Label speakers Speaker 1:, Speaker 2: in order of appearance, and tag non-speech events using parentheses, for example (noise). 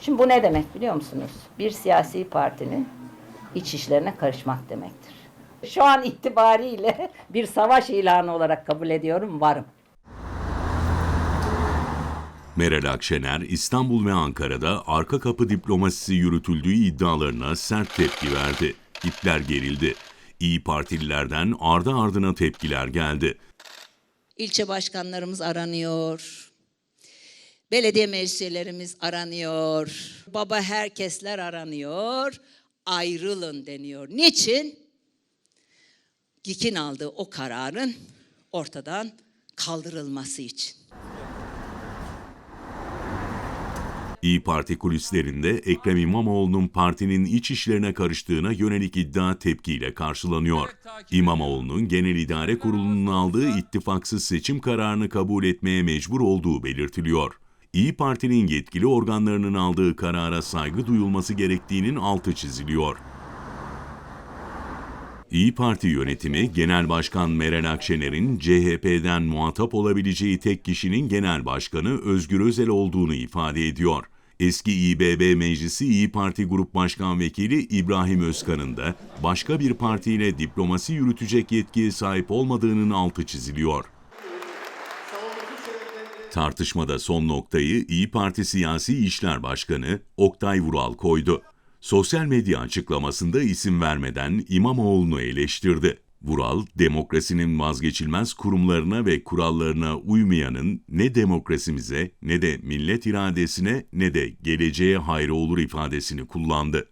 Speaker 1: Şimdi bu ne demek biliyor musunuz? Bir siyasi partinin iç işlerine karışmak demektir. Şu an itibariyle (laughs) bir savaş ilanı olarak kabul ediyorum, varım.
Speaker 2: Meral Akşener, İstanbul ve Ankara'da arka kapı diplomasisi yürütüldüğü iddialarına sert tepki verdi. İpler gerildi. İyi Partililerden ardı ardına tepkiler geldi.
Speaker 3: İlçe başkanlarımız aranıyor. Belediye meclislerimiz aranıyor. Baba herkesler aranıyor. Ayrılın deniyor. Niçin? GİK'in aldığı o kararın ortadan kaldırılması için.
Speaker 2: İyi Parti kulislerinde Ekrem İmamoğlu'nun partinin iç işlerine karıştığına yönelik iddia tepkiyle karşılanıyor. İmamoğlu'nun Genel İdare Kurulu'nun aldığı ittifaksız seçim kararını kabul etmeye mecbur olduğu belirtiliyor. İyi Parti'nin yetkili organlarının aldığı karara saygı duyulması gerektiğinin altı çiziliyor. İyi Parti yönetimi Genel Başkan Meral Akşener'in CHP'den muhatap olabileceği tek kişinin Genel Başkanı Özgür Özel olduğunu ifade ediyor. Eski İBB Meclisi İyi Parti Grup Başkan Vekili İbrahim Özkan'ın da başka bir partiyle diplomasi yürütecek yetkiye sahip olmadığının altı çiziliyor. Tartışmada son noktayı İyi Parti Siyasi İşler Başkanı Oktay Vural koydu. Sosyal medya açıklamasında isim vermeden İmamoğlu'nu eleştirdi. Vural, demokrasinin vazgeçilmez kurumlarına ve kurallarına uymayanın ne demokrasimize ne de millet iradesine ne de geleceğe hayrı olur ifadesini kullandı.